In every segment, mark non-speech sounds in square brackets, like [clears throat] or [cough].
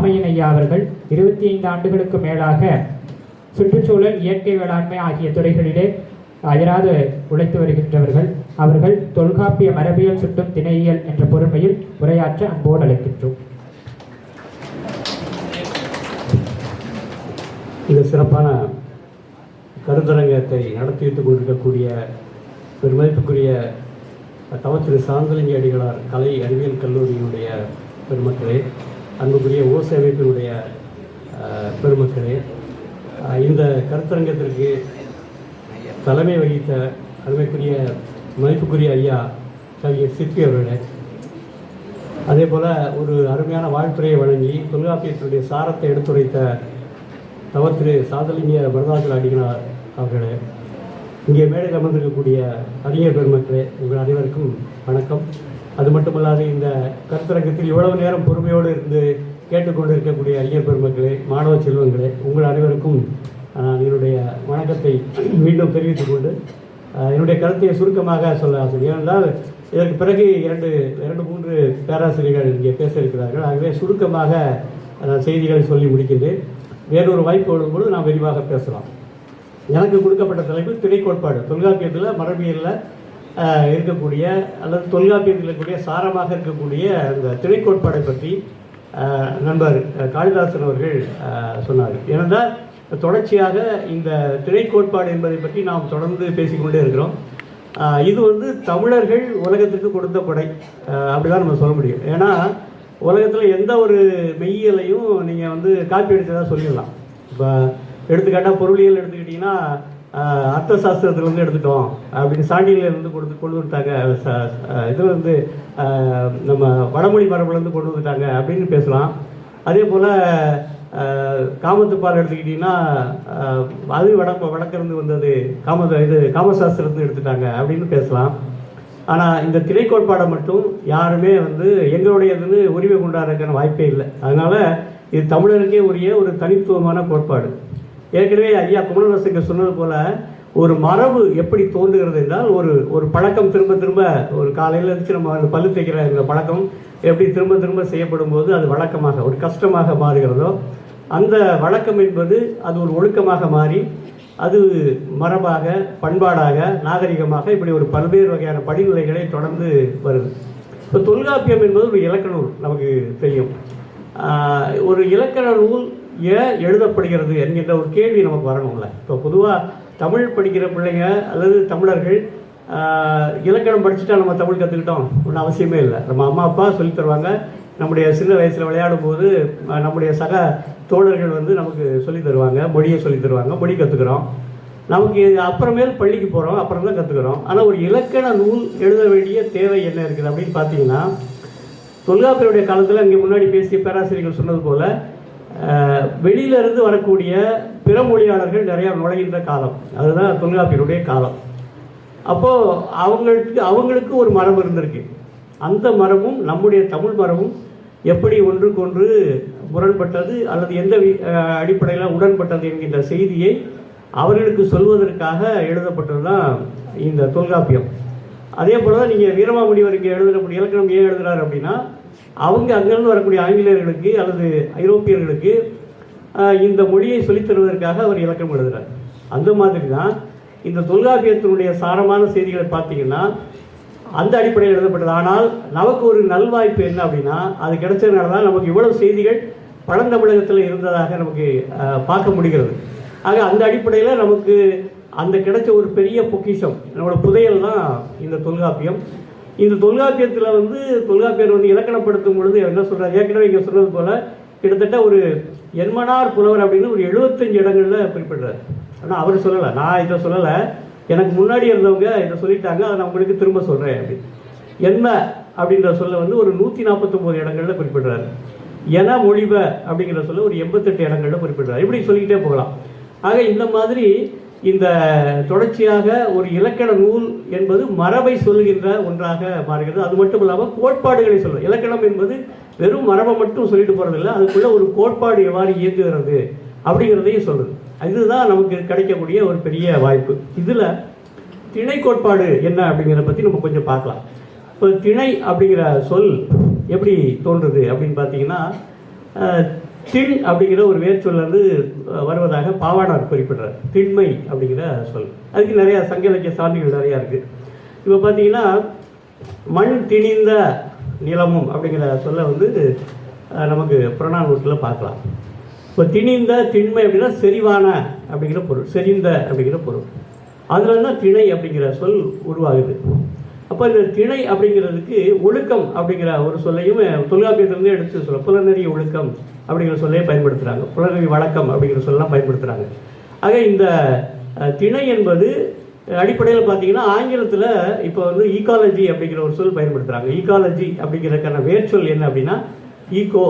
ராமையன் ஐயா அவர்கள் இருபத்தி ஐந்து ஆண்டுகளுக்கு மேலாக சுற்றுச்சூழல் இயற்கை வேளாண்மை ஆகிய துறைகளிலே அயராது உழைத்து வருகின்றவர்கள். அவர்கள் தொல்காப்பிய மரபியல் சுட்டும் திணையியல் என்ற பொறுமையில் உரையாற்ற அன்போடு அழைக்கின்றோம். இந்த சிறப்பான கருத்தரங்கத்தை நடத்தி வைத்துக் கொண்டிருக்கக்கூடிய பெருமதிப்புக்குரிய தவத்திரு சாந்தலிங்க அடிகளார் கலை அறிவியல் கல்லூரியினுடைய பெருமக்களே அன்புக்குரிய ஓசை அமைப்பினுடைய பெருமக்களே இந்த கருத்தரங்கத்திற்கு தலைமை வகித்த அருமைக்குரிய மதிப்புக்குரிய ஐயா கவிஞர் சிற்பி அவர்களே அதே போல் ஒரு அருமையான வாழ்த்துறையை வழங்கி தொல்காப்பியத்தினுடைய சாரத்தை எடுத்துரைத்த தவத்திரு சாதலிங்க வரதாச்சல அடிகளார் அவர்களே இங்கே மேடையில் அமர்ந்திருக்கக்கூடிய அறிஞர் பெருமக்களே உங்கள் அனைவருக்கும் வணக்கம். அது மட்டுமல்லாது இந்த கருத்தரங்கத்தில் இவ்வளவு நேரம் பொறுமையோடு இருந்து கேட்டுக்கொண்டு இருக்கக்கூடிய ஐயர் பெருமக்களே மாணவ செல்வங்களே உங்கள் அனைவருக்கும் நான் என்னுடைய வணக்கத்தை [clears throat] மீண்டும் தெரிவித்துக் கொண்டு என்னுடைய கருத்தை சுருக்கமாக சொல்ல ஆசிரியர் ஏனென்றால் இதற்கு பிறகு இரண்டு இரண்டு மூன்று பேராசிரியர்கள் இங்கே பேச இருக்கிறார்கள். ஆகவே சுருக்கமாக செய்திகளை சொல்லி முடிக்கின்றேன். வேறொரு வாய்ப்பு வரும்பொழுது நாம் விரிவாக பேசலாம். எனக்கு கொடுக்கப்பட்ட தலைப்பு திணைக்கோட்பாடு தொல்காப்பியத்தில் மரபியலில் இருக்கக்கூடிய அல்லது தொல்காப்பியத்தில் இருக்கக்கூடிய சாரமாக இருக்கக்கூடிய அந்த திணைக்கோட்பாடை பற்றி நண்பர் காளிதாசன் அவர்கள் சொன்னார். ஏனென்றால் தொடர்ச்சியாக இந்த திணைக்கோட்பாடு என்பதை பற்றி நாம் தொடர்ந்து பேசிக்கொண்டே இருக்கிறோம். இது வந்து தமிழர்கள் உலகத்திற்கு கொடுத்த கொடை. அப்படிதான் நம்ம சொல்ல முடியும். ஏன்னா உலகத்தில் எந்த ஒரு மெய்யியலையும் நீங்கள் வந்து காப்பி அடித்ததாக சொல்லிடலாம். இப்போ எடுத்துக்காட்டால் பொருளியல் எடுத்துக்கிட்டிங்கன்னா அர்த்த சாஸ்திரத்துலேருந்து எடுத்துட்டோம். அப்படின்னு சாண்டியிலேருந்து கொடுத்து கொண்டு வந்துட்டாங்க. இதில் வந்து நம்ம வடமொழி மரபுலேருந்து கொண்டு வந்துட்டாங்க அப்படின்னு பேசலாம். அதே போல் காமத்துப்பால் எடுத்துக்கிட்டிங்கன்னா அது வட வடக்கிருந்து வந்தது காம இது காமசாஸ்திரத்துலேருந்து எடுத்துட்டாங்க அப்படின்னு பேசலாம். ஆனால் இந்த திரைக்கோட்பாடை மட்டும் யாருமே வந்து எங்களுடையதுன்னு உரிமை கொண்டாடுறதுக்கான வாய்ப்பே இல்லை. அதனால் இது தமிழருக்கே உரிய ஒரு தனித்துவமான கோட்பாடு. ஏற்கனவே ஐயா குமரரசுக்கு சொன்னது போல் ஒரு மரபு எப்படி தோன்றுகிறது என்றால் ஒரு ஒரு பழக்கம் திரும்ப திரும்ப ஒரு காலையில் இருந்துச்சு நம்ம அந்த பல்லு தேய்க்கிற இந்த பழக்கம் எப்படி திரும்ப திரும்ப செய்யப்படும் போது அது வழக்கமாக ஒரு கஷ்டமாக மாறுகிறதோ அந்த வழக்கம் என்பது அது ஒரு ஒழுக்கமாக மாறி அது மரபாக பண்பாடாக நாகரிகமாக இப்படி ஒரு பல்வேறு வகையான படிநிலைகளை தொடர்ந்து வருது. இப்போ தொல்காப்பியம் என்பது ஒரு இலக்கண நூல் நமக்கு தெரியும். ஒரு இலக்கண நூல் ஏன் எழுதப்படுகிறது என்கின்ற ஒரு கேள்வி நமக்கு வரணும்ல? இப்போ பொதுவாக தமிழ் படிக்கிற பிள்ளைங்க அல்லது தமிழர்கள் இலக்கணம் படிச்சுட்டா நம்ம தமிழ் கற்றுக்கிட்டோம் ஒன்றும் அவசியமே இல்லை. நம்ம அம்மா அப்பா சொல்லித் தருவாங்க. நம்முடைய சின்ன வயசில் விளையாடும் போது நம்முடைய சக தோழர்கள் வந்து நமக்கு சொல்லித் தருவாங்க. மொழியை சொல்லித் தருவாங்க. மொழி கற்றுக்குறோம் நமக்கு அப்புறமேல் பள்ளிக்கு போகிறோம் அப்புறம் தான் கற்றுக்குறோம் ஆனால் ஒரு இலக்கண நூல் எழுத வேண்டிய தேவை என்ன இருக்குது அப்படின்னு பார்த்தீங்கன்னா தொல்காப்பியருடைய காலத்தில் இங்கே முன்னாடி பேசிய பேராசிரியர்கள் சொன்னது போல் வெளியிலிருந்து வெளியில இருந்து வரக்கூடிய பிற மொழியாளர்கள் நிறையா நுழைகின்ற காலம். அதுதான் தொல்காப்பியருடைய காலம். அப்போது அவங்களுக்கு அவங்களுக்கு ஒரு மரபு இருந்திருக்கு. அந்த மரபும் நம்முடைய தமிழ் மரபும் எப்படி ஒன்றுக்கொன்று முரண்பட்டது அல்லது எந்த அடிப்படையில் உடன்பட்டது என்கின்ற செய்தியை அவர்களுக்கு சொல்வதற்காக எழுதப்பட்டது தான் இந்த தொல்காப்பியம். அதே போல தான் நீங்கள் வீரமாமுனிவர் வரைக்கும் எழுதக்கூடிய இலக்கணம் ஏன் எழுதுறாரு அப்படின்னா அவங்க அங்கிருந்து வரக்கூடிய ஆங்கிலேயர்களுக்கு அல்லது ஐரோப்பியர்களுக்கு இந்த மொழியை சொல்லித் தருவதற்காக அவர் இலக்கணம் எழுதுகிறார் அந்த மாதிரி தான் இந்த தொல்காப்பியத்தினுடைய சாரமான செய்திகளை பார்த்தீங்கன்னா அந்த அடிப்படையில் எழுதப்பட்டது. ஆனால் நமக்கு ஒரு நல்வாய்ப்பு என்ன அப்படின்னா அது கிடைச்சதுனால தான் நமக்கு இவ்வளவு செய்திகள் பழந்தமிழகத்தில் இருந்ததாக நமக்கு பார்க்க முடிகிறது. ஆக அந்த அடிப்படையில் நமக்கு அந்த கிடைச்ச ஒரு பெரிய பொக்கிஷம் நம்மளோட புதையல் தான் இந்த தொல்காப்பியம். இந்த தொல்காப்பியத்தில் வந்து தொல்காப்பியர் வந்து இலக்கணப்படுத்தும் பொழுது என்ன சொல்கிறார் ஏற்கனவே இங்கே சொன்னது போல் கிட்டத்தட்ட ஒரு எண்மனார் புலவர் அப்படின்னு ஒரு எழுபத்தஞ்சு இடங்களில் குறிப்பிடுறாரு. ஆனால் அவர் சொல்லலை. நான் இதை சொல்லலை. எனக்கு முன்னாடி இருந்தவங்க இதை சொல்லிட்டாங்க. அதை நான் உங்களுக்கு திரும்ப சொல்கிறேன் அப்படின்னு என்ன அப்படின்ற சொல்ல வந்து ஒரு நூற்றி நாற்பத்தொம்போது இடங்களில் குறிப்பிடுறாரு. என மொழிப அப்படிங்கிற சொல்ல ஒரு எண்பத்தெட்டு இடங்களில் குறிப்பிடுறாரு. இப்படி சொல்லிக்கிட்டே போகலாம். ஆக இந்த மாதிரி இந்த தொடர்ச்சியாக ஒரு இலக்கண நூல் என்பது மரபை சொல்கின்ற ஒன்றாக மாறுகிறது. அது மட்டும் இல்லாமல் கோட்பாடுகளை சொல்லும் இலக்கணம் என்பது வெறும் மரபை மட்டும் சொல்லிட்டு போறதில்லை அதுக்குள்ள ஒரு கோட்பாடு எவ்வாறு இயங்குகிறது அப்படிங்கிறதையும் சொல்லுது. இதுதான் நமக்கு கிடைக்கக்கூடிய ஒரு பெரிய வாய்ப்பு. இதில் திணை கோட்பாடு என்ன அப்படிங்கிறத பற்றி நம்ம கொஞ்சம் பார்க்கலாம். இப்போ திணை அப்படிங்கிற சொல் எப்படி தோன்றுது அப்படின்னு பார்த்தீங்கன்னா திண் அப்படிங்கிற ஒரு வேர்ச்சொல் வந்து வருவதாக பாவாணர் குறிப்பிடுறார். திண்மை அப்படிங்கிற சொல். அதுக்கு நிறையா சங்க இலக்கிய சான்றுகள் நிறையா இருக்குது இப்போ பார்த்தீங்கன்னா மண் திணிந்த நிலமும் அப்படிங்கிற சொல்ல வந்து நமக்கு புறநானூற்றில் பார்க்கலாம். இப்போ திணிந்த திண்மை அப்படின்னா செறிவான அப்படிங்கிற பொருள் செறிந்த அப்படிங்கிற பொருள். அதில் தான் திணை அப்படிங்கிற சொல் உருவாகுது. அப்போ இந்த திணை அப்படிங்கிறதுக்கு ஒழுக்கம் அப்படிங்கிற ஒரு சொல்லையும் தொல்காப்பியத்திலிருந்து எடுத்து சொல்ல புலனறி ஒழுக்கம் அப்படிங்கிற சொல்லையே பயன்படுத்துகிறாங்க புலகவி வழக்கம் அப்படிங்கிற சொல்லலாம் பயன்படுத்துகிறாங்க ஆக இந்த திணை என்பது அடிப்படையில் பார்த்தீங்கன்னா ஆங்கிலத்தில் இப்போ வந்து ஈகாலஜி அப்படிங்கிற ஒரு சொல் பயன்படுத்துகிறாங்க ஈகாலஜி அப்படிங்கிறதுக்கான வேர்ச்சொல் என்ன அப்படின்னா ஈகோ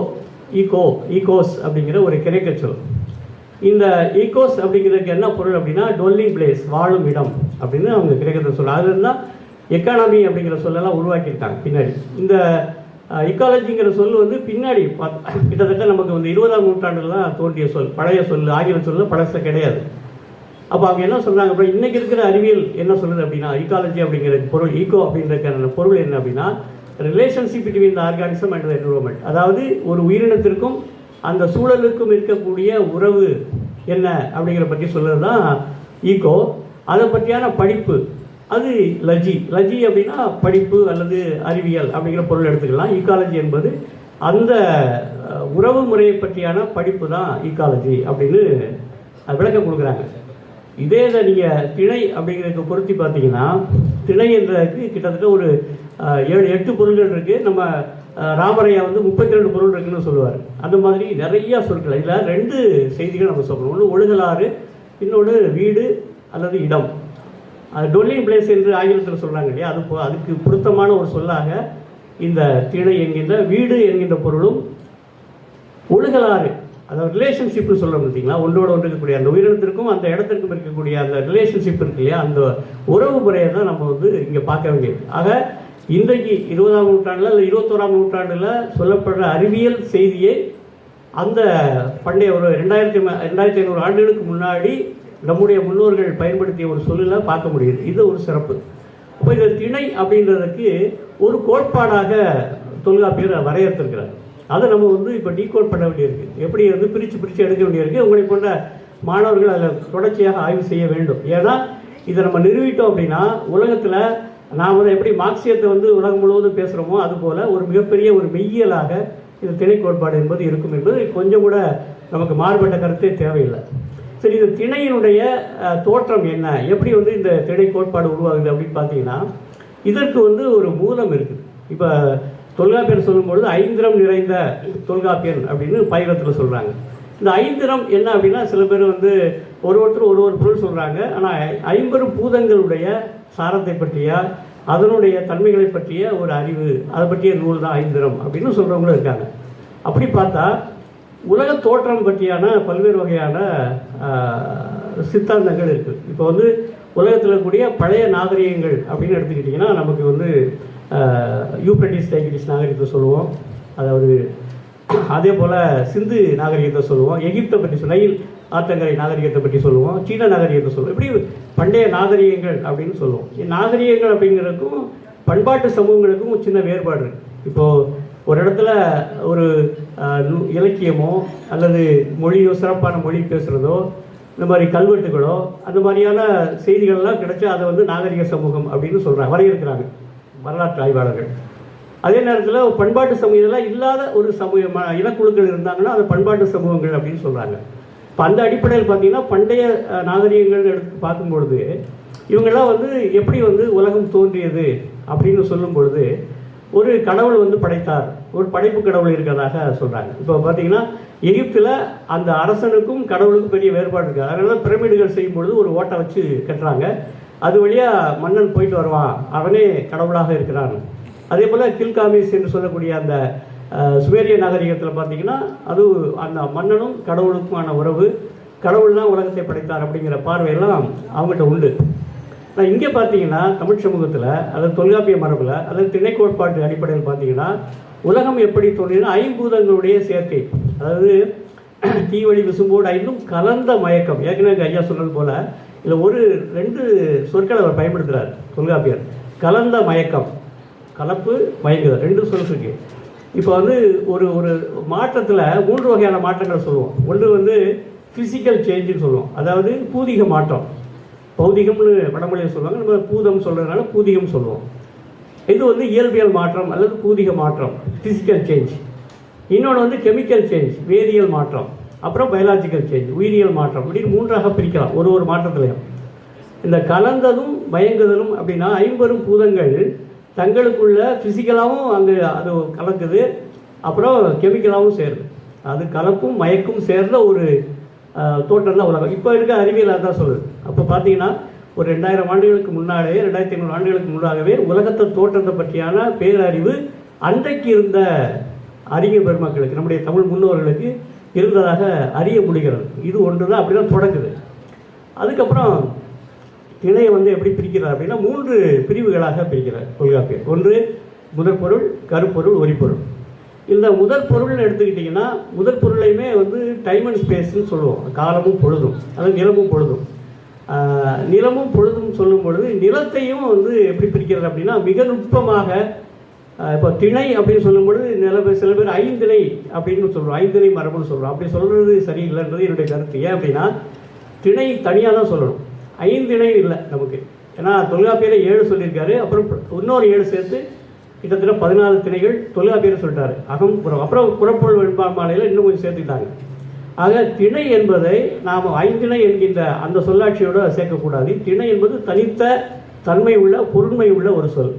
ஈகோ ஈகோஸ் அப்படிங்கிற ஒரு கிரேக்க சொல். இந்த ஈகோஸ் அப்படிங்கிறதுக்கு என்ன பொருள் அப்படின்னா டொல்லிங் பிளேஸ் வாழும் இடம் அப்படின்னு அவங்க கிரேக்கத்தில் சொல்ல அதுல தான் எக்கானமி அப்படிங்கிற சொல்லலாம் உருவாக்கியிருக்காங்க பின்னாடி. இந்த இக்காலஜிங்கிற சொல் வந்து பின்னாடி கிட்டத்தட்ட நமக்கு வந்து இருபதாம் நூற்றாண்டில் தான் தோன்றிய சொல். பழைய சொல் ஆங்கில சொல்ல பழச கிடையாது. அப்போ அவங்க என்ன சொல்கிறாங்க அப்புறம் இன்றைக்கி இருக்கிற அறிவியல் என்ன சொல்லுது அப்படின்னா ஈக்காலஜி அப்படிங்கிற பொருள் ஈகோ அப்படின்ற பொருள் என்ன அப்படின்னா relationship between the organism and environment அதாவது ஒரு உயிரினத்திற்கும் அந்த சூழலுக்கும் இருக்கக்கூடிய உறவு என்ன அப்படிங்கிற பற்றி சொல்கிறது தான் ஈகோ அதை பற்றியான படிப்பு அது லஜி. லஜி அப்படின்னா படிப்பு அல்லது அறிவியல் அப்படிங்கிற பொருள் எடுத்துக்கலாம். ஈக்காலஜி என்பது அந்த உறவு முறையை பற்றியான படிப்பு தான் ஈக்காலஜி அப்படின்னு விளக்கம் கொடுக்குறாங்க. இதே இதை நீங்கள் திணை அப்படிங்கிறதுக்கு பொருத்தி பார்த்தீங்கன்னா திணை என்றதுக்கு கிட்டத்தட்ட ஒரு ஏழு எட்டு பொருள்கள் இருக்குது நம்ம ராமரையா வந்து முப்பத்தி ரெண்டு பொருள் இருக்குன்னு சொல்லுவார். அந்த மாதிரி நிறைய சொற்கள். இதில் ரெண்டு செய்திகள் நம்ம சொல்லணும். ஒன்று ஒழுகலாறு இன்னொன்று வீடு அல்லது இடம். டொல்லிங் பிளேஸ் என்று ஆங்கிலத்தில் சொல்கிறாங்க இல்லையா? அது போ- அதுக்கு பொருத்தமான ஒரு சொல்லாக இந்த திணை என்கின்ற வீடு என்கின்ற பொருளும் ஒழுகலாறு அதாவது ரிலேஷன்ஷிப்னு சொல்லணும் பார்த்தீங்களா? ஒன்றோட ஒன்று இருக்கக்கூடிய அந்த உயிரினத்திற்கும் அந்த இடத்திற்கும் இருக்கக்கூடிய அந்த ரிலேஷன்ஷிப் இருக்கு இல்லையா? அந்த உறவு முறையை தான் நம்ம வந்து இங்கே பார்க்க வேண்டியது ஆக இன்றைக்கு இருபதாம் நூற்றாண்டில் இல்லை இருபத்தோராம் நூற்றாண்டில் சொல்லப்படுற அறிவியல் செய்தியை அந்த பண்டைய ஒரு ரெண்டாயிரத்தி ரெண்டாயிரத்தி ஐநூறு ஆண்டுகளுக்கு முன்னாடி நம்முடைய முன்னோர்கள் பயன்படுத்திய ஒரு சொல்லில் பார்க்க முடியுது. இது ஒரு சிறப்பு. அப்போ இந்த திணை அப்படின்றதுக்கு ஒரு கோட்பாடாக தொல்காப்பியர் வரையறுத்திருக்கிறார். அதை நம்ம வந்து இப்போ டீகோட் பண்ண வேண்டியிருக்கு. எப்படி வந்து பிரித்து பிரித்து எடுக்க வேண்டியிருக்கு. உங்களை போன்ற மாணவர்கள் அதில் தொடர்ச்சியாக ஆய்வு செய்ய வேண்டும். ஏன்னா இதை நம்ம நிறுவிட்டோம் அப்படின்னா உலகத்தில் நாம் வந்து எப்படி மார்க்சியத்தை வந்து உலகம் முழுவதும் பேசுகிறோமோ அதுபோல் ஒரு மிகப்பெரிய ஒரு மெய்யியலாக இந்த திணை கோட்பாடு என்பது இருக்கும் என்பது கொஞ்சம் கூட நமக்கு மாறுபட்ட கருத்தே தேவையில்லை. சரி இந்த திணையினுடைய தோற்றம் என்ன? எப்படி வந்து இந்த திணை கோட்பாடு உருவாகுது அப்படின்னு பார்த்தீங்கன்னா இதற்கு வந்து ஒரு மூலம் இருக்குது இப்போ தொல்காப்பியர் சொல்லும்பொழுது ஐந்திரம் நிறைந்த தொல்காப்பியன் அப்படின்னு பயிரத்தில் சொல்கிறாங்க இந்த ஐந்திரம் என்ன அப்படின்னா சில பேர் வந்து ஒரு ஒருத்தர் ஒரு ஒரு பொருள் சொல்கிறாங்க ஆனால் ஐம்பெரும் பூதங்களுடைய சாரத்தை பற்றிய அதனுடைய தன்மைகளை பற்றிய ஒரு அறிவு அதை பற்றிய நூல் தான் ஐந்திரம் அப்படின்னு சொல்கிறவங்களும் இருக்காங்க. அப்படி பார்த்தா உலக தோற்றம் பற்றியான பல்வேறு வகையான சித்தாந்தங்கள் இருக்குது இப்போ வந்து உலகத்தில் இருக்கக்கூடிய பழைய நாகரிகங்கள் அப்படின்னு எடுத்துக்கிட்டிங்கன்னா நமக்கு வந்து யூப்ரட்டிஸ் டைகிரிஸ் நாகரிகத்தை சொல்லுவோம். அதாவது அதே போல் சிந்து நாகரிகத்தை சொல்லுவோம். எகிப்தை பற்றி சொல்ல நைல் ஆற்றங்கரை நாகரிகத்தை பற்றி சொல்லுவோம். சீன நாகரிகத்தை சொல்லுவோம். இப்படி பண்டைய நாகரிகங்கள் அப்படின்னு சொல்லுவோம். நாகரிகங்கள் அப்படிங்கிறதுக்கும் பண்பாட்டு சமூகங்களுக்கும் சின்ன வேறுபாடு இருக்குது இப்போது ஒரு இடத்துல ஒரு நு- இலக்கியமோ அல்லது மொழியோ சிறப்பான மொழி பேசுகிறதோ இந்த மாதிரி கல்வெட்டுகளோ அந்த மாதிரியான செய்திகள்லாம் கிடைச்சா அதை வந்து நாகரிக சமூகம் அப்படின்னு சொல்கிறாங்க வரையறுக்கிறாங்க வரலாற்று ஆய்வாளர்கள். அதே நேரத்தில் பண்பாட்டு சமூகம் இல்லாத ஒரு சமூக ம- இனக்குழுக்கள் இருந்தாங்கன்னா அது பண்பாட்டு சமூகங்கள் அப்படின்னு சொல்கிறாங்க இப்போ அந்த அடிப்படையில் பார்த்தீங்கன்னா பண்டைய நாகரிகங்கள் எடுத்து பார்க்கும்பொழுது இவங்கெல்லாம் வந்து எப்படி வந்து உலகம் தோன்றியது அப்படின்னு சொல்லும் பொழுது ஒரு கடவுள் வந்து படைத்தார். ஒரு படைப்பு கடவுள் இருக்கிறதாக சொல்கிறாங்க இப்போ பார்த்தீங்கன்னா எகிப்தில் அந்த அரசனுக்கும் கடவுளுக்கும் பெரிய வேறுபாடு இருக்குது அதனால பிரமிடுகள் செய்யும் பொழுது ஒரு ஓட்டை வச்சு கட்டுறாங்க. அது வழியாக மன்னன் போயிட்டு வருவான். அவனே கடவுளாக இருக்கிறான். அதே போல் கில்காமிஸ் என்று சொல்லக்கூடிய அந்த சுமேரிய நாகரிகத்தில் பார்த்தீங்கன்னா அது அந்த மன்னனும் கடவுளுக்குமான உறவு கடவுள் தான் உலகத்தை படைத்தார் அப்படிங்கிற பார்வையெல்லாம் அவங்ககிட்ட உண்டு. ஆனால் இங்கே பார்த்தீங்கன்னா தமிழ் சமூகத்தில் அதாவது தொல்காப்பிய மரபில் அதாவது திணை கோட்பாட்டு அடிப்படையில் பார்த்தீங்கன்னா உலகம் எப்படி தோன்றினா ஐம்பூதங்களுடைய சேர்க்கை. அதாவது [clears throat] தீவழி விசும்போடு ஐந்தும் கலந்த மயக்கம். ஏற்கனவே ஐயா சொன்னது போல் இதில் ஒரு ரெண்டு சொற்களை அவர் பயன்படுத்துகிறார் தொல்காப்பியர். கலந்த மயக்கம். கலப்பு மயங்குதல். ரெண்டு சொல் இருக்கு. இப்போ வந்து ஒரு ஒரு மாற்றத்தில் மூன்று வகையான மாற்றங்களை சொல்லுவோம். ஒன்று வந்து ஃபிசிக்கல் சேஞ்சுன்னு சொல்லுவோம். அதாவது பூதிக மாற்றம். பௌதிகம்னு வடமொழியில் சொல்லுவாங்க. நம்ம பூதம் சொல்கிறதுனால பூதிகம் சொல்லுவோம். இது வந்து இயல்பியல் மாற்றம் அல்லது பூதிக மாற்றம். ஃபிசிக்கல் சேஞ்ச் இன்னொன்று வந்து கெமிக்கல் சேஞ்ச் வேதியியல் மாற்றம். அப்புறம் பயாலாஜிக்கல் சேஞ்ச் உயிரியல் மாற்றம் அப்படின்னு மூன்றாக பிரிக்கலாம். ஒரு ஒரு மாற்றத்திலையும். இந்த கலந்ததும் மயங்குதலும் அப்படின்னா ஐம்பெரும் பூதங்கள் தங்களுக்குள்ள ஃபிசிக்கலாகவும் அங்கே அது கலக்குது. அப்புறம் கெமிக்கலாகவும் சேருது. அது கலப்பும் மயக்கும் சேர்ந்த ஒரு தோட்டம் தான் உலகம். இப்போ இருக்க அறிவியல் அதான் சொல்லுது. அப்போ பார்த்தீங்கன்னா ஒரு ரெண்டாயிரம் ஆண்டுகளுக்கு முன்னாலே ரெண்டாயிரத்தி ஐநூறு ஆண்டுகளுக்கு முன்னாகவே உலகத்தை தோற்றத்தை பற்றியான பேரறிவு அன்றைக்கு இருந்த அறிஞர் பெருமக்களுக்கு நம்முடைய தமிழ் முன்னோர்களுக்கு இருந்ததாக அறிய முடிகிறது. இது ஒன்று தான் அப்படி தான் தொடங்குது. அதுக்கப்புறம் திணையை வந்து எப்படி பிரிக்கிறார் அப்படின்னா மூன்று பிரிவுகளாக பிரிக்கிறார் தொல்காப்பியர் ஒன்று முதற்பொருள் கருப்பொருள் ஒரிப்பொருள் இந்த முதல் பொருள்னு எடுத்துக்கிட்டிங்கன்னா முதற் பொருளையுமே வந்து டைம் அண்ட் ஸ்பேஸ்ன்னு சொல்லுவோம். காலமும் பொழுதும். அதாவது நிலமும் பொழுதும். நிலமும் பொழுதும் சொல்லும் பொழுது நிலத்தையும் வந்து எப்படி பிரிக்கிறது அப்படின்னா மிக நுட்பமாக இப்போ திணை அப்படின்னு சொல்லும் பொழுது நில பேர் சில பேர் ஐந்திணை அப்படின்னு சொல்கிறோம் ஐந்திணை மரபுன்னு சொல்கிறோம் அப்படி சொல்கிறது சரியில்லைன்றது என்னுடைய கருத்து. ஏன் அப்படின்னா திணை தனியாக தான் சொல்லணும். ஐந்திணை இல்லை நமக்கு. ஏன்னா தொல்காப்பியில் ஏழு சொல்லியிருக்காரு. அப்புறம் இன்னொரு ஏழு சேர்த்து கிட்டத்தட்ட பதினாலு திணைகள் தொல்காப்பியர் சொல்லிட்டாரு. அகம் புறம் அப்புறம் புறப்பொருள் வெண்பாமாலையில் இன்னும் கொஞ்சம் சேர்த்துட்டாங்க ஆக திணை என்பதை நாம் ஐந்திணை என்கின்ற அந்த சொல்லாட்சியோடு சேர்க்கக்கூடாது. திணை என்பது தனித்த தன்மை உள்ள பொருண்மை உள்ள ஒரு சொல்.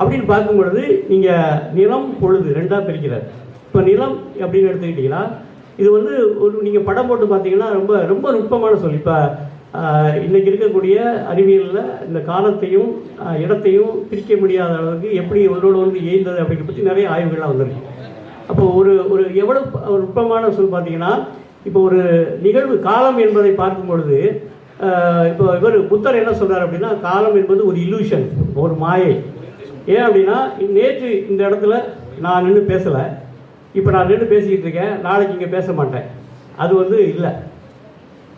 அப்படின்னு பார்க்கும் பொழுது நீங்கள் நிலம் பொழுது ரெண்டாக பிரிக்கிறார். இப்போ நிலம் அப்படின்னு எடுத்துக்கிட்டிங்கன்னா இது வந்து ஒரு நீங்கள் படம் போட்டு பார்த்தீங்கன்னா ரொம்ப ரொம்ப நுட்பமான சொல். இப்போ இன்றைக்கி இருக்கக்கூடிய அறிவியலில் இந்த காலத்தையும் இடத்தையும் பிரிக்க முடியாத அளவுக்கு எப்படி ஒன்றோடு ஒன்று ஏய்ந்தது அப்படிங்கிற பற்றி நிறைய ஆய்வுகள்லாம் வந்திருக்கு. அப்போ ஒரு ஒரு எவ்வளவு ஒரு நுட்பமான சொல் பார்த்தீங்கன்னா இப்போ ஒரு நிகழ்வு காலம் என்பதை பார்க்கும் பொழுது இப்போ இவர் புத்தர் என்ன சொல்கிறார் அப்படின்னா காலம் என்பது ஒரு illusion ஒரு மாயை. ஏன் அப்படின்னா நேற்று இந்த இடத்துல நான் நின்று பேசலை இப்போ நான் நின்று பேசிக்கிட்டு இருக்கேன் நாளைக்கு இங்கே பேச மாட்டேன். அது வந்து இல்லை.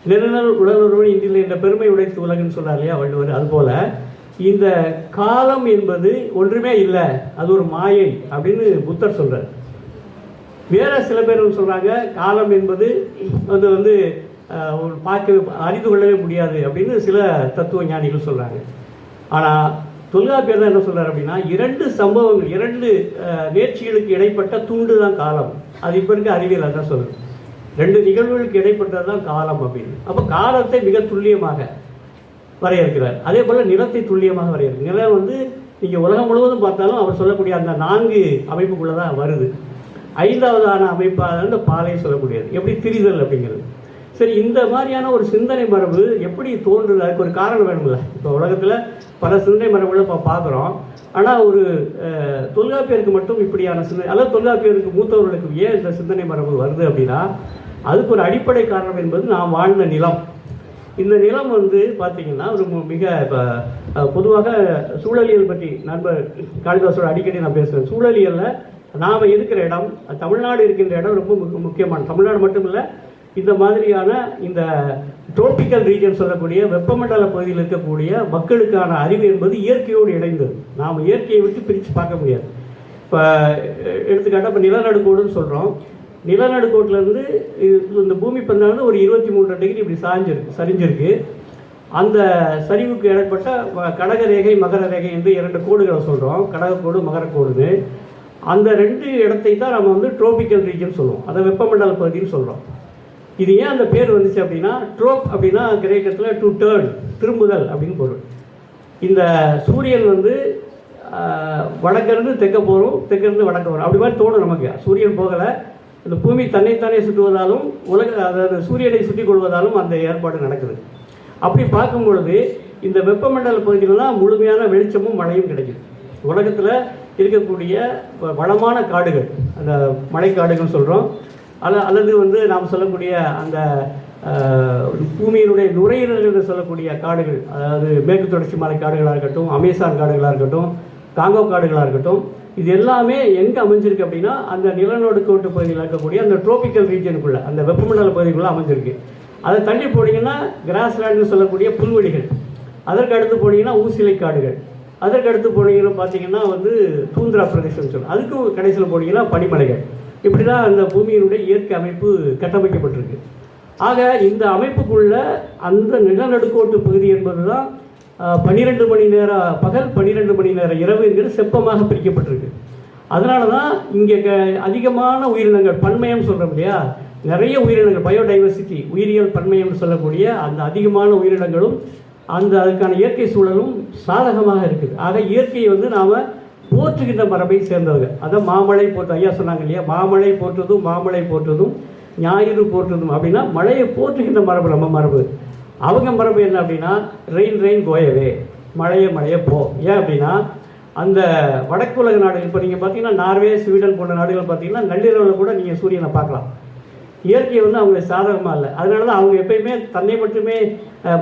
நிறுவனர் உடலுறவு இன்றில் என்ற பெருமை உடைத்து உலகன்னு சொல்கிறார் இல்லையா வள்ளுவர்? அதுபோல் இந்த காலம் என்பது ஒன்றுமே இல்லை அது ஒரு மாயை அப்படின்னு புத்தர் சொல்கிறார் வேற சில பேர் சொல்கிறாங்க காலம் என்பது அது வந்து பார்க்க அறிந்து கொள்ளவே முடியாது அப்படின்னு சில தத்துவ ஞானிகள் சொல்கிறாங்க ஆனால் தொல்காப்பியர் தான் என்ன சொல்கிறார் அப்படின்னா இரண்டு சம்பவங்கள் இரண்டு நேர்ச்சிகளுக்கு இடைப்பட்ட தூண்டு தான் காலம். அது இப்போ இருக்க அறிவியல் அதான் சொல்லுது. ரெண்டு நிகழ்வுகளுக்கு இடைப்பட்டது தான் காலம் அப்படின்னு. அப்போ காலத்தை மிக துல்லியமாக வரையறுக்கிறார். அதே போல் நிலத்தை துல்லியமாக வரையறுக்கிறார். நிலம் வந்து நீங்கள் உலகம் முழுவதும் பார்த்தாலும் அவர் சொல்லக்கூடிய அந்த நான்கு அமைப்புக்குள்ளே தான் வருது. ஐந்தாவதான அமைப்பாக இந்த பாலை சொல்லக்கூடியது. எப்படி திரிதல் அப்படிங்கிறது. சரி இந்த மாதிரியான ஒரு சிந்தனை மரபு எப்படி தோன்றுது? அதுக்கு ஒரு காரணம் வேணும்ல. இப்போ உலகத்தில் பல சிந்தனை மரபுகளை இப்போ பார்க்குறோம். ஆனால் ஒரு தொல்காப்பியருக்கு மட்டும் இப்படியான சிந்தனை அதாவது தொல்காப்பியருக்கு மூத்தவர்களுக்கு ஏன் இந்த சிந்தனை மரபு வருது அப்படின்னா அதுக்கு ஒரு அடிப்படை காரணம் என்பது நாம் வாழ்ந்த நிலம். இந்த நிலம் வந்து பார்த்தீங்கன்னா ஒரு மிக இப்போ பொதுவாக சூழலியல் பற்றி நண்பர் காளிதாசோட அடிக்கடி நான் பேசுகிறேன் சூழலியலில் நாம் இருக்கிற இடம் தமிழ்நாடு இருக்கின்ற இடம் ரொம்ப முக்கியமான தமிழ்நாடு மட்டும் இல்லை இந்த மாதிரியான இந்த ட்ரோபிக்கல் ரீஜன் சொல்லக்கூடிய வெப்பமண்டல பகுதியில் இருக்கக்கூடிய மக்களுக்கான அறிவு என்பது இயற்கையோடு இணைந்தது. நாம் இயற்கையை விட்டு பிரித்து பார்க்க முடியாது. இப்போ எடுத்துக்காட்டால் இப்போ நிலநடுக்கோடுன்னு சொல்கிறோம் நிலநடுக்கோட்டிலேருந்து இந்த பூமி பந்தானது ஒரு இருபத்தி மூன்று டிகிரி இப்படி சாஞ்சிருக்கு சரிஞ்சிருக்கு. அந்த சரிவுக்கு இடைப்பட்ட வ- கடக ரேகை மகர ரேகை என்று இரண்டு கோடுகளை சொல்கிறோம் கடகக்கோடு மகரக்கோடுன்னு. அந்த ரெண்டு இடத்தை தான் நம்ம வந்து ட்ரோபிக்கல் ரீஜன் சொல்லுவோம். அதை வெப்பமண்டல பகுதின்னு சொல்கிறோம் இது ஏன் அந்த பேர் வந்துச்சு அப்படின்னா ட்ரோப் அப்படின்னா கிரேக்கத்தில் டு டேர்ன் திரும்புதல் அப்படின்னு பொருள். இந்த சூரியன் வந்து வடக்கிருந்து தெற்க போகிறோம் தெற்கிருந்து வடக்க வரும். அப்படி மாதிரி தோணும் நமக்கு. சூரியன் போகலை இந்த பூமி தன்னைத்தானே சுற்றுவதாலும் உலக அதாவது சூரியனை சுற்றி கொள்வதாலும் அந்த ஏற்பாடு நடக்குது. அப்படி பார்க்கும் பொழுது இந்த வெப்பமண்டல பகுதியில் தான் முழுமையான வெளிச்சமும் மழையும் கிடைக்குது. உலகத்தில் இருக்கக்கூடிய வ- வளமான காடுகள் அந்த மழைக்காடுகள்னு சொல்கிறோம் அல்ல அல்லது வந்து நாம் சொல்லக்கூடிய அந்த பூமியினுடைய நுரையீரல் என்று சொல்லக்கூடிய காடுகள் அதாவது மேற்கு தொடர்ச்சி மலை காடுகளாக இருக்கட்டும் அமேசான் காடுகளாக இருக்கட்டும் காங்கோ காடுகளாக இருக்கட்டும் இது எல்லாமே எங்கே அமைஞ்சிருக்கு அப்படின்னா அந்த நிலநடுக்கோட்டு பகுதியில் இருக்கக்கூடிய அந்த ட்ரோபிக்கல் ரீஜனுக்குள்ளே அந்த வெப்பமண்டல பகுதிக்குள்ளே அமைஞ்சிருக்கு. அதை தள்ளி போனீங்கன்னா கிராஸ்லேண்ட்னு சொல்லக்கூடிய புல்வெளிகள். அதற்கு அடுத்து போனீங்கன்னா ஊசிலை காடுகள். அதற்கு அடுத்து போனீங்கன்னா பார்த்தீங்கன்னா வந்து தூந்திரா பிரதேசம்னு சொல்லுவோம் அதுக்கும் கடைசியில் போனீங்கன்னா பனிமலைகள். இப்படி தான் அந்த பூமியினுடைய இயற்கை அமைப்பு கட்டமைக்கப்பட்டிருக்கு. ஆக இந்த அமைப்புக்குள்ள அந்த நிலநடுக்கோட்டு பகுதி என்பது தான் பன்னிரெண்டு மணி நேர பகல் பன்னிரெண்டு மணி நேர இரவு என்கிற செப்பமாக பிரிக்கப்பட்டிருக்கு. அதனால தான் இங்கே அதிகமான உயிரினங்கள் பன்மயம் சொல்கிறோம் இல்லையா? நிறைய உயிரினங்கள் பயோடைவர்சிட்டி உயிரியல் பன்மயம்னு சொல்லக்கூடிய அந்த அதிகமான உயிரினங்களும் அந்த அதுக்கான இயற்கை சூழலும் சாதகமாக இருக்குது. ஆக இயற்கையை வந்து நாம் போற்றுகின்ற மரபை சேர்ந்தவங்க. அதான் மாமழை போற்று. ஐயா சொன்னாங்க இல்லையா? மாமழை போற்றுவதும் மாமழை போற்றுவதும் ஞாயிறு போற்றுவதும். அப்படின்னா மழையை போற்றுகின்ற மரபு நம்ம மரபு. அவங்க மரபு என்ன அப்படின்னா ரெயின் ரெயின் கோயவே மழைய மழைய போ. ஏன் அப்படின்னா அந்த வடக்கு உலக நாடுகள் இப்போ நீங்கள் பார்த்தீங்கன்னா நார்வே ஸ்வீடன் போன்ற நாடுகள் பார்த்தீங்கன்னா நள்ளிரவில் கூட நீங்கள் சூரியனை பார்க்கலாம். இயற்கை வந்து அவங்களுக்கு சாதகமாக இல்லை. அதனால தான் அவங்க எப்பயுமே தன்னை மட்டுமே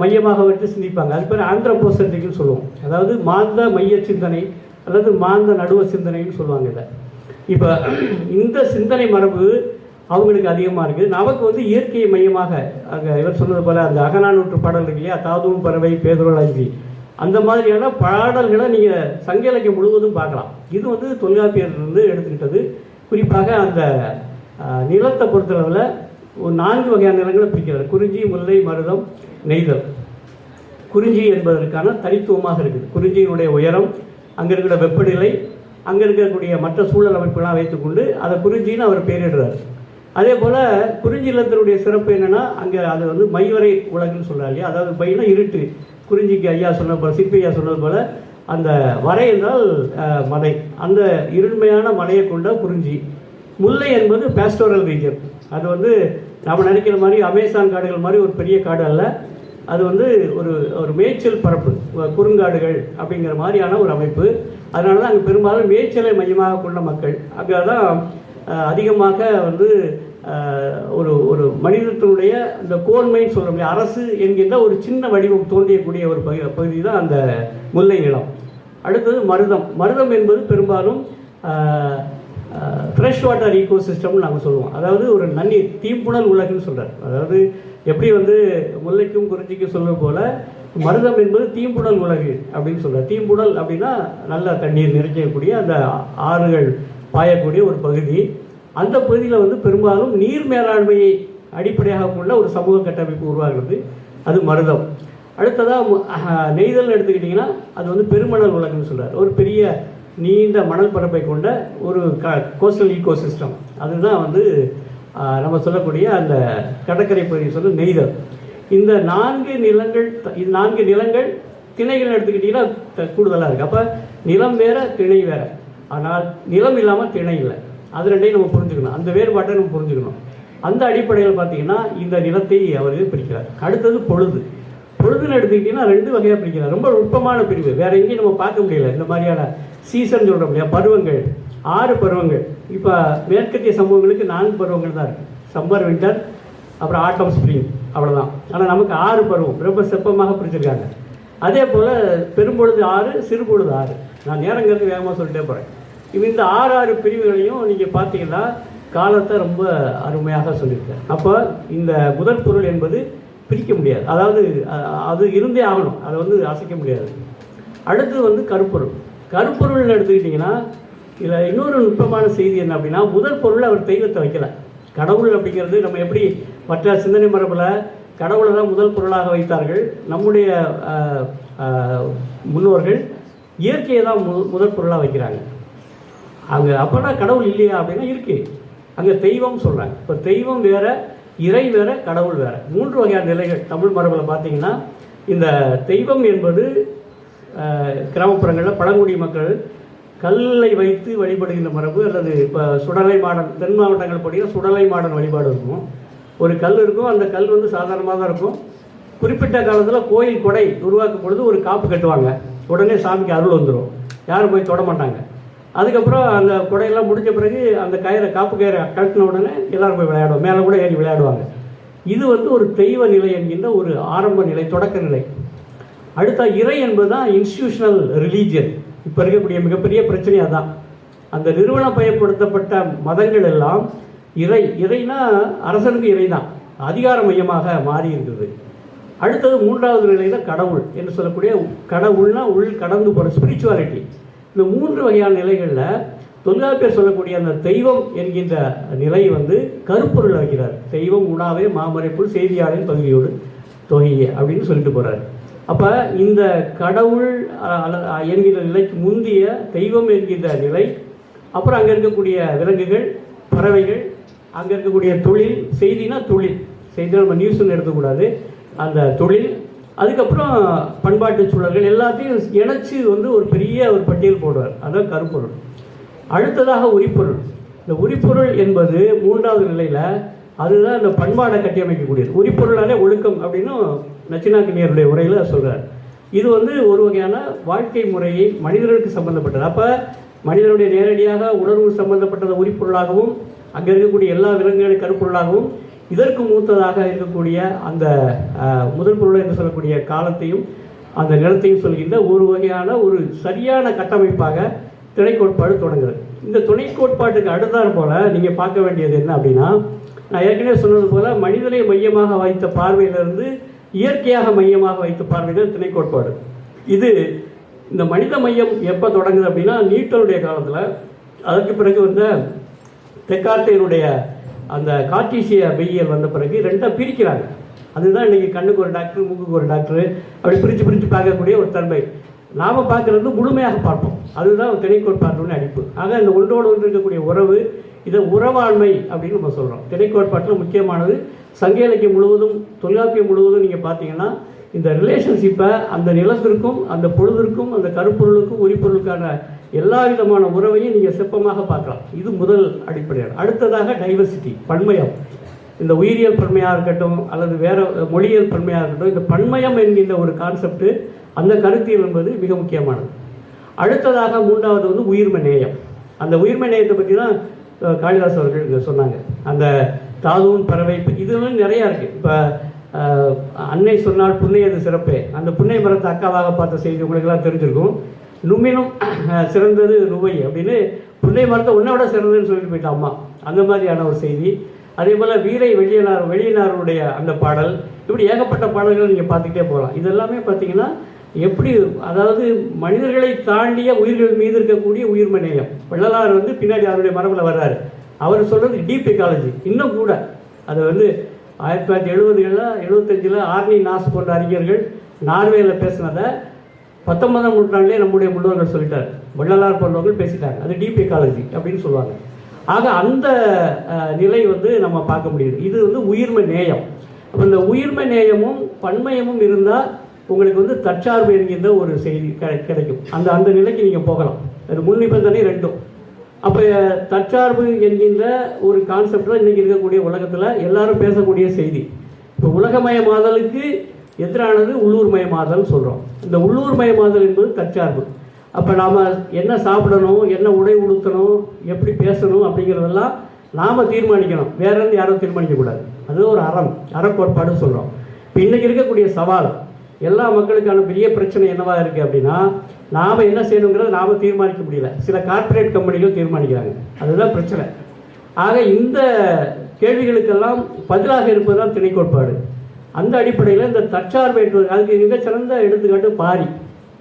மையமாக வைத்து சிந்திப்பாங்க. அது பேர் ஆந்திரபோசன்ட்ரிக்னு சொல்லுவோம். அதாவது மாந்த மைய சிந்தனை அல்லது மாந்த நடுவ சிந்தனைன்னு சொல்லுவாங்க இதை. இப்போ இந்த சிந்தனை மரபு அவங்களுக்கு அதிகமாக இருக்குது. நமக்கு வந்து இயற்கையை மையமாக அங்கே இவர் சொன்னது போல் அந்த அகநானூற்று பாடல் இருக்கு இல்லையா? தாதுவும் பறவை பேதுருள் அஞ்சி. அந்த மாதிரியான பாடல்களை நீங்கள் சங்க இலக்கியம் முழுவதும் பார்க்கலாம். இது வந்து தொல்காப்பியர்லேருந்து எடுத்துக்கிட்டது. குறிப்பாக அந்த நிலத்தை பொறுத்தளவில் ஒரு நான்கு வகையான நிலங்களை பிரிக்கிறார். குறிஞ்சி முல்லை மருதம் நெய்தல். குறிஞ்சி என்பதற்கான தனித்துவமாக இருக்குது. குறிஞ்சியினுடைய உயரம் அங்கே இருக்கிற வெப்பநிலை அங்கே இருக்கக்கூடிய மற்ற சூழல் அமைப்புலாம் வைத்துக்கொண்டு அதை குறிஞ்சின்னு அவர் பேரிடுறார் அதே போல் குறிஞ்சி இல்லத்தினுடைய சிறப்பு என்னென்னா அங்கே அது வந்து மைவரை உலகுன்னு சொல்கிறார் இல்லையா? அதாவது பையனா இருட்டு. குறிஞ்சிக்கு ஐயா சொன்ன போல் சிற்பி ஐயா சொன்னது போல் அந்த வரை என்றால் மலை அந்த இருண்மையான மலையை கொண்ட குறிஞ்சி. முல்லை என்பது பேஸ்டோரல் ரீஜன் அது வந்து நம்ம நினைக்கிற மாதிரி அமேசான் காடுகள் மாதிரி ஒரு பெரிய காடு அல்ல. அது வந்து ஒரு ஒரு மேய்ச்சல் பரப்பு குறுங்காடுகள் அப்படிங்கிற மாதிரியான ஒரு அமைப்பு. அதனால தான் அங்கே பெரும்பாலும் மேய்ச்சலை மையமாக கொண்ட மக்கள். அங்கே தான் அதிகமாக வந்து ஒரு ஒரு மனிதத்தினுடைய அந்த கோன்மைன்னு சொல்ல முடியாது அரசு என்கின்ற ஒரு சின்ன வடிவம் தோன்றியக்கூடிய ஒரு பகு பகுதி தான் அந்த முல்லை நிலம். அடுத்தது மருதம். மருதம் என்பது பெரும்பாலும் ஃப்ரெஷ் வாட்டர் ஈகோ சிஸ்டம்னு நாங்கள் சொல்லுவோம். அதாவது ஒரு நன்னீர் தீம்புணல் உலகுன்னு சொல்கிறார் அதாவது எப்படி வந்து முல்லைக்கும் குறிஞ்சிக்கும் சொல்வது போல் மருதம் என்பது தீம்புடல் உலகு அப்படின்னு சொல்கிறார் தீம்புடல் அப்படின்னா நல்ல தண்ணீர் நிறைக்கக்கூடிய அந்த ஆறுகள் பாயக்கூடிய ஒரு பகுதி. அந்த பகுதியில் வந்து பெரும்பாலும் நீர் மேலாண்மையை அடிப்படையாக கொண்ட ஒரு சமூக கட்டமைப்பு உருவாகிறது. அது மருதம். அடுத்ததாக நெய்தல் எடுத்துக்கிட்டிங்கன்னா அது வந்து பெருமணல் உலகம்னு சொல்கிறார் ஒரு பெரிய நீண்ட மணல் பரப்பை கொண்ட ஒரு க கோஸ்டல் ஈகோசிஸ்டம் அதுதான் வந்து நம்ம சொல்லக்கூடிய அந்த கடற்கரை பகுதியை சொல்ல நெய்தல். இந்த நான்கு நிலங்கள் த- இந்த நான்கு நிலங்கள் திணைகள் எடுத்துக்கிட்டிங்கன்னா த- இருக்குது அப்போ நிலம் வேற திணை வேற. ஆனால் நிலம் இல்லாமல் திணை இல்லை. அது ரெண்டையும் நம்ம புரிஞ்சுக்கணும். அந்த வேறுபாட்டை நம்ம புரிஞ்சுக்கணும். அந்த அடிப்படையில் பார்த்தீங்கன்னா இந்த நிலத்தை அவர் பிரிக்கிறார். அடுத்தது பொழுது. பொழுதுன்னு எடுத்துக்கிட்டிங்கன்னா ரெண்டு வகையாக பிரிக்கிறார். ரொம்ப நுட்பமான பிரிவு. வேற எங்கேயும் நம்ம பார்க்க முடியல. இந்த மாதிரியான சீசன் சொல்கிறோம் இல்லையா? பருவங்கள். ஆறு பருவங்கள். இப்போ மேற்கத்திய சமூகங்களுக்கு நான்கு பருவங்கள் தான் இருக்குது சம்மர் வின்டர் அப்புறம் ஆட்டம் ஸ்ப்ரிங் அவ்வளோதான் ஆனால் நமக்கு ஆறு பருவம். ரொம்ப செப்பமாக பிரிச்சிருக்காங்க. அதே போல் பெரும்பொழுது ஆறு சிறுபொழுது ஆறு. நான் நேரங்கிறது வேகமாக சொல்லிட்டே போகிறேன் இப்போ இந்த ஆறு ஆறு பிரிவுகளையும் நீங்கள் பார்த்தீங்கன்னா காலத்தை ரொம்ப அருமையாக சொல்லியிருக்கேன் அப்போ இந்த முதல் பொருள் என்பது பிரிக்க முடியாது. அதாவது அது இருந்தே ஆகணும். அதை வந்து அசைக்க முடியாது. அடுத்து வந்து கருப்பொருள். கருப்பொருள்னு எடுத்துக்கிட்டிங்கன்னா இதில் இன்னொரு நுட்பமான செய்தி என்ன அப்படின்னா முதல் பொருள் அவர் தெய்வத்தை வைக்கல. கடவுள் அப்படிங்கிறது நம்ம எப்படி மற்ற சிந்தனை மரபில் கடவுளை தான் முதல் பொருளாக வைத்தார்கள் நம்முடைய முன்னோர்கள் இயற்கையை தான் மு முதல் பொருளாக வைக்கிறாங்க. அங்கே அப்போனா கடவுள் இல்லையா அப்படின்னா இருக்கு. அங்கே தெய்வம் சொல்கிறாங்க இப்போ தெய்வம் வேற இறை வேற கடவுள் வேற. மூன்று வகையான நிலைகள் தமிழ் மரபில் பார்த்தீங்கன்னா இந்த தெய்வம் என்பது கிராமப்புறங்களில் பழங்குடி மக்கள் கல்லை வைத்து வழிபடுகின்ற மரபு அல்லது இப்போ சுடலை மாடன் தென் மாவட்டங்கள் போட்டிங்கன்னா சுடலை மாடன் வழிபாடு இருக்கும். ஒரு கல் இருக்கும் அந்த கல் வந்து சாதாரணமாக தான் இருக்கும். குறிப்பிட்ட காலத்தில் கோயில் கொடை உருவாக்கும் பொழுது ஒரு காப்பு கட்டுவாங்க. உடனே சாமிக்கு அருள் வந்துடும் யாரும் போய் தொட மாட்டாங்க. அதுக்கப்புறம் அந்த கொடையெல்லாம் முடிஞ்ச பிறகு அந்த கயிறை காப்பு கயிறை கட்டின உடனே எல்லாரும் போய் விளையாடுவோம். மேலே கூட ஏறி விளையாடுவாங்க. இது வந்து ஒரு தெய்வ நிலை என்கின்ற ஒரு ஆரம்ப நிலை தொடக்க நிலை. அடுத்த இறை என்பது தான் இன்ஸ்டியூஷனல் ரிலீஜியன் இப்போ இருக்கக்கூடிய மிகப்பெரிய பிரச்சனை அதான். அந்த நிறுவனம் பயன்படுத்தப்பட்ட மதங்கள் எல்லாம் இறை இறைனா அரசனுக்கு இறை தான் அதிகார மையமாக மாறி இருந்தது. அடுத்தது மூன்றாவது நிலையில் கடவுள் என்று சொல்லக்கூடிய கடவுள்னா உள் கடந்து போகிற ஸ்பிரிச்சுவாலிட்டி இந்த மூன்று வகையான நிலைகளில் தொல்காப்பியர் சொல்லக்கூடிய அந்த தெய்வம் என்கின்ற நிலை வந்து கருப்பொருள் வைக்கிறார் தெய்வம் உணாவே மாமறைப்புள் செய்தியாளின் பகுதியோடு தொகையே அப்படின்னு சொல்லிட்டு போகிறார் அப்போ இந்த கடவுள் என்கிற நிலைக்கு முந்திய தெய்வம் என்கின்ற நிலை அப்புறம் அங்கே இருக்கக்கூடிய விலங்குகள் பறவைகள் அங்கே இருக்கக்கூடிய தொழில் செய்தினா தொழில். செய்தினா நம்ம நியூஸ்னு எடுத்துக்கூடாது. அந்த தொழில் அதுக்கப்புறம் பண்பாட்டு சூழல்கள் எல்லாத்தையும் இணைச்சி வந்து ஒரு பெரிய ஒரு பட்டியல் போடுவார். அதான் கருப்பொருள். அடுத்ததாக உரிப்பொருள். இந்த உரிப்பொருள் என்பது மூன்றாவது நிலையில் அதுதான் இந்த பண்பாடை கட்டியமைக்கக்கூடியது. உரிப்பொருளாலே ஒழுக்கம் அப்படின்னு நச்சினாக்கினியருடைய உரையில் சொல்கிறார் இது வந்து ஒரு வகையான வாழ்க்கை முறையை மனிதர்களுக்கு சம்பந்தப்பட்டது. அப்போ மனிதனுடைய நேரடியாக உணர்வு சம்பந்தப்பட்டத உரிப்பொருளாகவும் அங்கே இருக்கக்கூடிய எல்லா விலங்குகளின் கருப்பொருளாகவும் இதற்கு மூத்ததாக இருக்கக்கூடிய அந்த முதல் பொருள் என்று சொல்லக்கூடிய காலத்தையும் அந்த நிலத்தையும் சொல்கின்ற ஒரு வகையான ஒரு சரியான கட்டமைப்பாக துணை கோட்பாடு தொடங்குறது இந்த துணை கோட்பாட்டுக்கு அடுத்தாற் போல் நீங்கள் பார்க்க வேண்டியது என்ன அப்படின்னா நான் ஏற்கனவே சொன்னது போல் மனிதனை மையமாக வைத்த பார்வையிலிருந்து இயற்கையாக மையமாக வைத்து பார்வைகள் திணை கோட்பாடு இது இந்த மனித மையம் எப்போ தொடங்குது அப்படின்னா நியூட்டனுடைய காலத்தில். அதற்கு பிறகு வந்த தெக்கார்த்தையனுடைய அந்த கார்டீசிய மெய்யியல் வந்த பிறகு ரெண்டாக பிரிக்கிறாங்க. அதுதான் இன்னைக்கு கண்ணுக்கு ஒரு டாக்டர் மூக்குக்கு ஒரு டாக்டர் அப்படி பிரித்து பிரித்து பார்க்கக்கூடிய ஒரு தன்மை. நாம் பார்க்குறது முழுமையாக பார்ப்போம். அதுதான் திணைக்கோட்பாட்டினுடைய அடிப்பு. ஆக இந்த ஒன்றோடு ஒன்று இருக்கக்கூடிய உறவு இதை உறவாண்மை அப்படின்னு நம்ம சொல்கிறோம் திணைக்கோட்பாட்டில் முக்கியமானது சங்க இலக்கியம் முழுவதும் தொல்காப்பியம் முழுவதும் நீங்கள் பார்த்தீங்கன்னா இந்த ரிலேஷன்ஷிப்பை அந்த நிலத்திற்கும் அந்த பொழுதிற்கும் அந்த கருப்பொருளுக்கும் உரிப்பொருளுக்கான எல்லா விதமான உறவையும் நீங்கள் சிற்பமாக பார்க்கலாம். இது முதல் அடிப்படையாக அடுத்ததாக டைவர்சிட்டி பன்மயம். இந்த உயிரியல் பன்மையாக இருக்கட்டும் அல்லது வேறு மொழியியல் பன்மையாக இருக்கட்டும் இந்த பன்மயம் என்கின்ற ஒரு கான்செப்ட் அந்த கருத்தியல் என்பது மிக முக்கியமானது. அடுத்ததாக மூன்றாவது வந்து உயிர்மை நேயம். அந்த உயிர்மை நேயத்தை பற்றி தான் காளிதாஸ் அவர்கள் இங்கே சொன்னாங்க. அந்த தாதுவும் பறவை. இதுவும் நிறையா இருக்குது இப்போ அன்னை சொன்னால் புண்ணியது சிறப்பே. அந்த புன்னை மரத்தை அக்காவாக பார்த்த செய்தி உங்களுக்கெல்லாம் தெரிஞ்சிருக்கும். நுமினும் சிறந்தது நுவை அப்படின்னு புண்ணை மரத்தை உன்னை விட சிறந்ததுன்னு சொல்லிட்டு போயிட்டா அம்மா. அந்த மாதிரியான ஒரு செய்தி. அதே போல் வீரை வெளியனார் வெளியினாருடைய அந்த பாடல். இப்படி ஏகப்பட்ட பாடல்கள் நீங்கள் பார்த்துக்கிட்டே போகலாம். இதெல்லாமே பார்த்தீங்கன்னா எப்படி அதாவது மனிதர்களை தாண்டிய உயிர்கள் மீது இருக்கக்கூடிய உயிர்மை நேயம். வள்ளலார் வந்து பின்னாடி அவருடைய மரபில் வர்றாரு. அவர் சொல்கிறது டீப் எக்காலஜி இன்னும் கூட. அது வந்து ஆயிரத்தி தொள்ளாயிரத்தி எழுபதுகளில் எழுபத்தஞ்சில் ஆர்னி நாஸ் போன்ற அறிஞர்கள் நார்வேயில் பேசினதை பத்தொன்பதாம் நூற்றாண்டிலே நம்முடைய முன்னோர்கள் சொல்லிட்டார். வள்ளலார் போன்றவர்கள் பேசிட்டாங்க. அது டீப் எக்காலஜி அப்படின்னு சொல்லுவாங்க. ஆக அந்த நிலை வந்து நம்ம பார்க்க முடியுது. இது வந்து உயிர்மை நேயம். அப்போ இந்த உயிர்மை நேயமும் பன்மயமும் இருந்தால் உங்களுக்கு வந்து தற்சார்பு என்கின்ற ஒரு செய்தி கிடைக்கும். அந்த அந்த நிலைக்கு நீங்கள் போகலாம். அது முன் நிபந்தனை ரெண்டும். அப்போ தற்சார்பு என்கின்ற ஒரு கான்செப்டில் இன்றைக்கி இருக்கக்கூடிய உலகத்தில் எல்லாரும் பேசக்கூடிய செய்தி. இப்போ உலகமயமாதலுக்கு எதிரானது உள்ளூர்மயமாதல் சொல்கிறோம் இந்த உள்ளூர்மயமாதல் என்பது தற்சார்பு. அப்போ நாம் என்ன சாப்பிடணும் என்ன உடை உடுத்தணும் எப்படி பேசணும் அப்படிங்கிறதெல்லாம் நாம் தீர்மானிக்கணும். வேற இருந்து யாரும் தீர்மானிக்கக்கூடாது அது ஒரு அறம் அறக்கோட்பாடு சொல்கிறோம் இப்போ இன்றைக்கி இருக்கக்கூடிய சவால் எல்லா மக்களுக்கான பெரிய பிரச்சனை என்னவாக இருக்குது அப்படின்னா நாம் என்ன செய்யணுங்கிறத நாம் தீர்மானிக்க முடியல. சில கார்ப்பரேட் கம்பெனிகள் தீர்மானிக்கிறாங்க. அதுதான் பிரச்சனை. ஆக இந்த கேள்விகளுக்கெல்லாம் பதிலாக இருப்பது தான் திணைக்கோட்பாடு அந்த அடிப்படையில் இந்த தற்சார்பு என்பது அதுக்கு மிகச்சிறந்த எடுத்துக்காட்டு பாரி.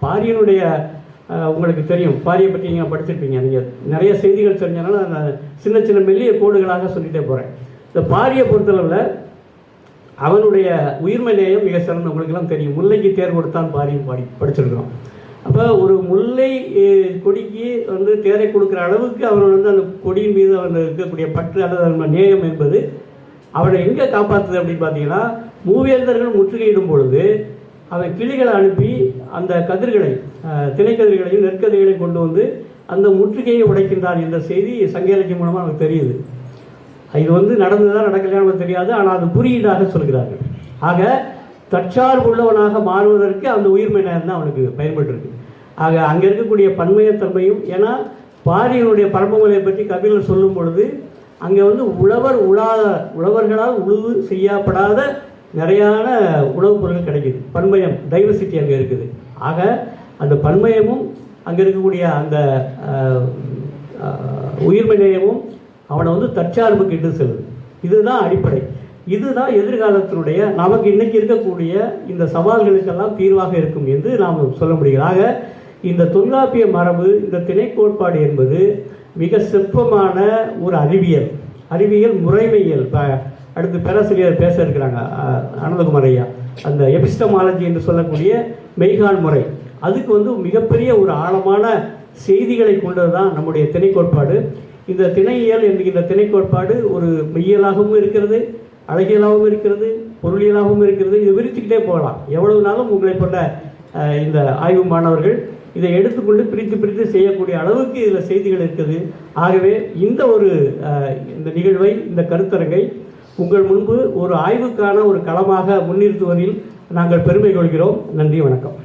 பாரியினுடைய உங்களுக்கு தெரியும். பாரியை பற்றி நீங்கள் படிச்சிருப்பீங்க. நீங்கள் நிறைய செய்திகள் தெரிஞ்சனால நான் சின்ன சின்ன மெல்லிய கோடுகளாக சொல்லிட்டே போகிறேன் இந்த பாரியை பொறுத்தளவில் அவனுடைய உயிர்மை நேயம் மிக சிறந்த உங்களுக்கெல்லாம் தெரியும். முல்லைக்கு தேர் கொடுத்தான் பாரியும் பாடி படிச்சிருக்கிறோம். அப்போ ஒரு முல்லை கொடிக்கு வந்து தேரை கொடுக்குற அளவுக்கு அவன் வந்து அந்த கொடியின் மீது அவன் இருக்கக்கூடிய பற்று அல்லது அந்த நேயம் என்பது அவனை எங்கே காப்பாற்றுது அப்படின்னு பார்த்தீங்கன்னா மூவேந்தர்கள் முற்றுகையிடும் பொழுது அவன் கிளிகளை அனுப்பி அந்த கதிர்களை திணைக்கதிர்களையும் நெற்கதிர்களையும் கொண்டு வந்து அந்த முற்றுகையை உடைக்கின்றான் என்ற செய்தி சங்க இலக்கியம் மூலமாக நமக்கு தெரியுது. இது வந்து நடந்ததா நடக்கலையான்னு தெரியாது. ஆனால் அது குறியீடாக சொல்கிறார்கள். ஆக தற்சார்புள்ளவனாக மாறுவதற்கு அந்த உயிர்மை நேரம் தான் அவனுக்கு பயன்பட்டுருக்கு. ஆக அங்கே இருக்கக்கூடிய பன்மையத்தன்மையும் ஏன்னா பாரியனுடைய பரம்புகளை பற்றி கபிலர் சொல்லும் பொழுது அங்கே வந்து உழவர் உழாத உழவர்களால் உழுவு செய்யப்படாத நிறையான உணவுப் பொருட்கள் கிடைக்குது. பன்மயம் டைவர்சிட்டி அங்கே இருக்குது. ஆக அந்த பன்மயமும் அங்கே இருக்கக்கூடிய அந்த உயிர்மை நேயமும் அவனை வந்து தற்சார்புக்கு இட்டு செல்வது இதுதான் அடிப்படை. இதுதான் எதிர்காலத்தினுடைய நமக்கு இன்னைக்கு இருக்கக்கூடிய இந்த சவால்களுக்கெல்லாம் தீர்வாக இருக்கும் என்று நாம் சொல்ல முடியும் ஆக இந்த தொல்காப்பிய மரபு இந்த திணை கோட்பாடு என்பது மிக சிற்பமான ஒரு அறிவியல் அறிவியல் முறைமையல் இப்போ அடுத்து பேராசிரியர் பேச இருக்கிறாங்க அனந்தகுமார் ஐயா. அந்த எபிஸ்டமாலஜி என்று சொல்லக்கூடிய மெய்கான் முறை. அதுக்கு வந்து மிகப்பெரிய ஒரு ஆழமான செய்திகளை கொண்டது தான் நம்முடைய திணை கோட்பாடு. இந்த திணையியல் என்கின்ற திணை கோட்பாடு ஒரு மெய்யியலாகவும் இருக்கிறது அழகியலாகவும் இருக்கிறது பொருளியலாகவும் இருக்கிறது. இதை விரிச்சுக்கிட்டே போகலாம். எவ்வளவு நாளும் உங்களை போன்ற இந்த ஆய்வு மாணவர்கள் இதை எடுத்துக்கொண்டு பிரித்து பிரித்து செய்யக்கூடிய அளவுக்கு இதில் செய்திகள் இருக்குது. ஆகவே இந்த ஒரு இந்த நிகழ்வை இந்த கருத்தரங்கை உங்கள் முன்பு ஒரு ஆய்வுக்கான ஒரு களமாக முன்னிறுத்துவதில் நாங்கள் பெருமை கொள்கிறோம். நன்றி வணக்கம்.